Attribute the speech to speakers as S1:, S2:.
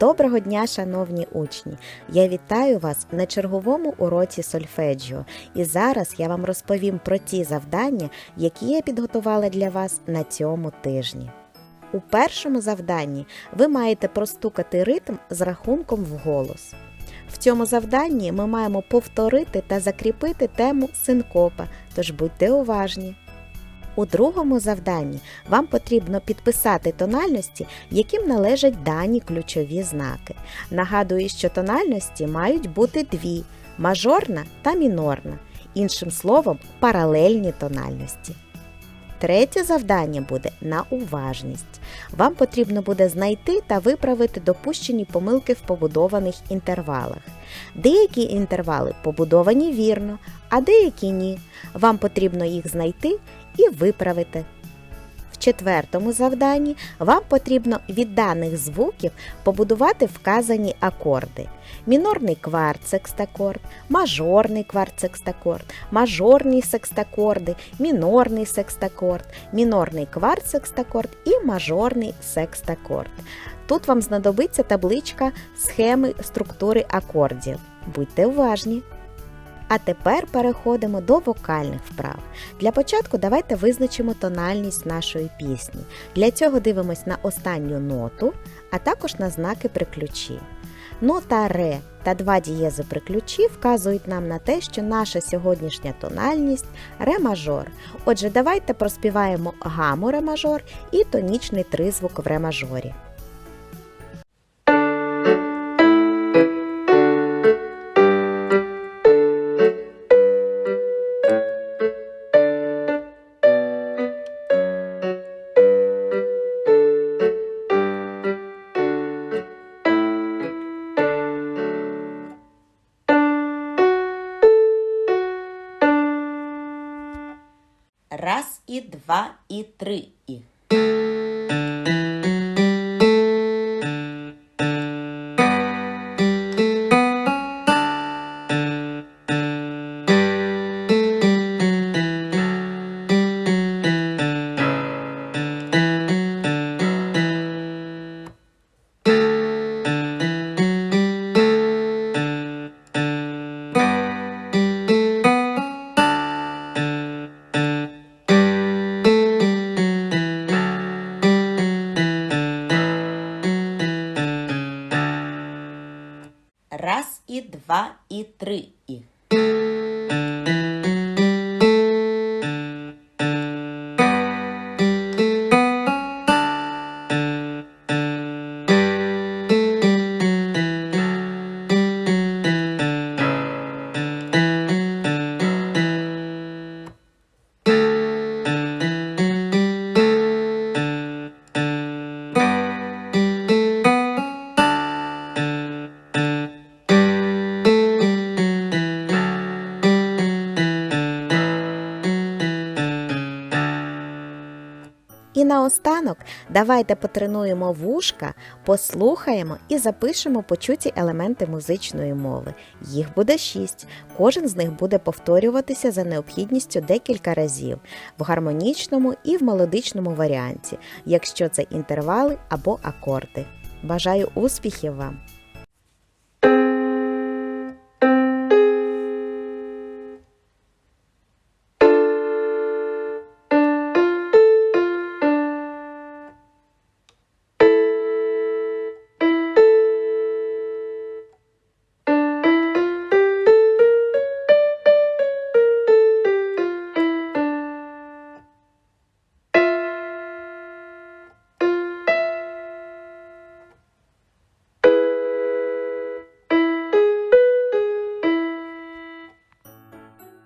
S1: Доброго дня, шановні учні! Я вітаю вас на черговому уроці сольфеджіо. І зараз я вам розповім про ті завдання, які я підготувала для вас на цьому тижні. У першому завданні ви маєте простукати ритм з рахунком вголос. В цьому завданні ми маємо повторити та закріпити тему синкопа, тож будьте уважні. У другому завданні вам потрібно підписати тональності, яким належать дані ключові знаки. Нагадую, що тональності мають бути дві мажорна та мінорна, іншим словом, паралельні тональності. Третє завдання буде на уважність. Вам потрібно буде знайти та виправити допущені помилки в побудованих інтервалах. Деякі інтервали побудовані вірно, а деякі ні. Вам потрібно їх знайти і виправити. В четвертому завданні вам потрібно від даних звуків побудувати вказані акорди: мінорний кварт секстакорд, мажорний кварт секстакорд, мажорні секстакорди, мінорний секстакорд, мінорний кварт секстакорд і мажорний секстакорд. Тут вам знадобиться табличка схеми структури акордів. Будьте уважні! А тепер переходимо до вокальних вправ. Для початку давайте визначимо тональність нашої пісні. Для цього дивимось на останню ноту, а також на знаки при ключі. Нота ре та два дієзи при ключі вказують нам на те, що наша сьогоднішня тональність ре мажор. Отже, давайте проспіваємо гаму ре мажор і тонічний тризвук в ре мажорі. Раз і два і три і. Раз і два і три і. Наостанок давайте потренуємо вушка, послухаємо і запишемо почуті елементи музичної мови. Їх буде шість. Кожен з них буде повторюватися за необхідністю декілька разів в гармонічному і в мелодичному варіанті, якщо це інтервали або акорди. Бажаю успіхів вам!